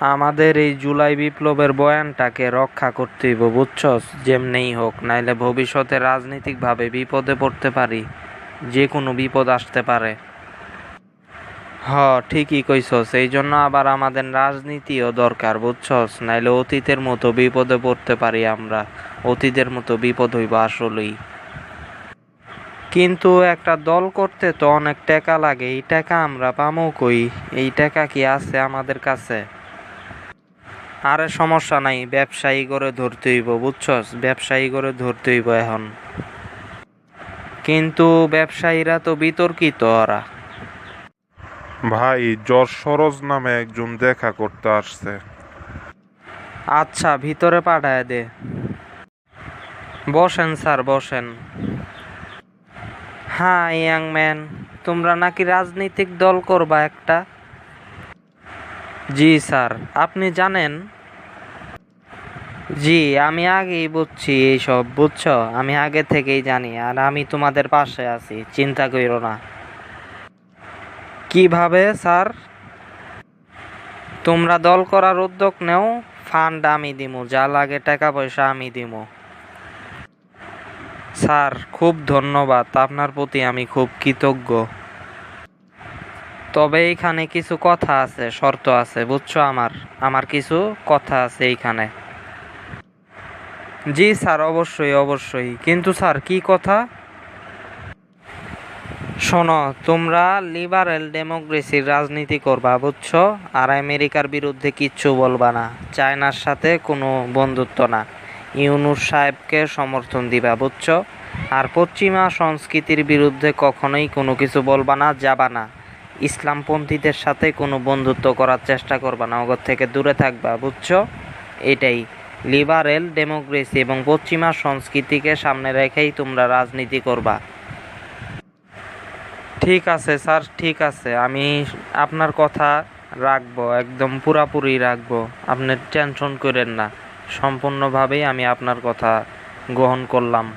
আমাদের এই জুলাই বিপ্লবের বয়ানটাকে রক্ষা করতে হইব, বুঝছস? যেমনেই হোক, নাইলে ভবিষ্যতে রাজনৈতিকভাবে বিপদে পড়তে পারি যে কোনো বিপদ আসতে পারে। হ, ঠিকই কইছস, এই জন্য আবার আমাদের রাজনীতিও দরকার, বুঝছস? নাইলে অতীতের মতো বিপদে পড়তে পারি আমরা, অতীতের মতো বিপদ হইব আসলেই। কিন্তু একটা দল করতে তো অনেক টাকা লাগে, এই টাকা আমরা পামো কই? এই টাকা কি আছে আমাদের কাছে? আরে সমস্যা নাই ব্যবসায়ী করে ধরতে হইব বুঝছস? ব্যবসায়ী করে ধরতে হইব এখন। কিন্তু ব্যবসায়ীরা তো বিতর্কিত ওরা। ভাই জর্জ সরোজ নামে একজন দেখা করতে আসছে। আচ্ছা ভিতরে পাঠায় দে। বসেন স্যার বসেন। হ্যাঁ ইয়াং ম্যান তোমরা নাকি রাজনৈতিক দল করবা একটা? জি, স্যার। আপনি জানেন? জি, আমি আগেই বুঝছি এইসব, বুঝছ? আমি আগে থেকেই জানি, আর আমি তোমাদের পাশে আছি, চিন্তা করো না। কীভাবে, স্যার? তোমরা দল করার উদ্যোগ নেও, ফান্ড আমি দিমু, যা লাগে টাকা পয়সা আমি দিমু। স্যার, খুব ধন্যবাদ, আপনার প্রতি আমি খুব কৃতজ্ঞ। তবে এইখানে কিছু কথা আছে, শর্ত আছে, বুঝছ আমার? আমার কিছু কথা আছে এইখানে। জি স্যার, অবশ্যই অবশ্যই। কিন্তু স্যার, কি কথা? শোনো, তোমরা লিবারেল ডেমোক্রেসির রাজনীতি করবা, বুঝছ? আর আমেরিকার বিরুদ্ধে কিচ্ছু বলবা না। চায়নার সাথে কোনো বন্ধুত্ব না। ইউনুস সাহেবকে সমর্থন দিবা, বুঝছ? আর পশ্চিমা সংস্কৃতির বিরুদ্ধে কখনোই কোনো কিছু বলবা না, যাবা না। ইসলামপন্থীদের সাথে কোনো বন্ধুত্ব করার চেষ্টা করবা না। ওগর থেকে দূরে থাকবা, বুঝছ? এটাই। লিবারেল ডেমোক্রেসি এবং পশ্চিমা সংস্কৃতিকে সামনে রেখেই তোমরা রাজনীতি করবা। ঠিক আছে, স্যার, ঠিক আছে। আমি আপনার কথা রাখব, একদম পুরাপুরি রাখব। আপনি টেনশন করেন না। সম্পূর্ণভাবেই আমি আপনার কথা গ্রহণ করলাম।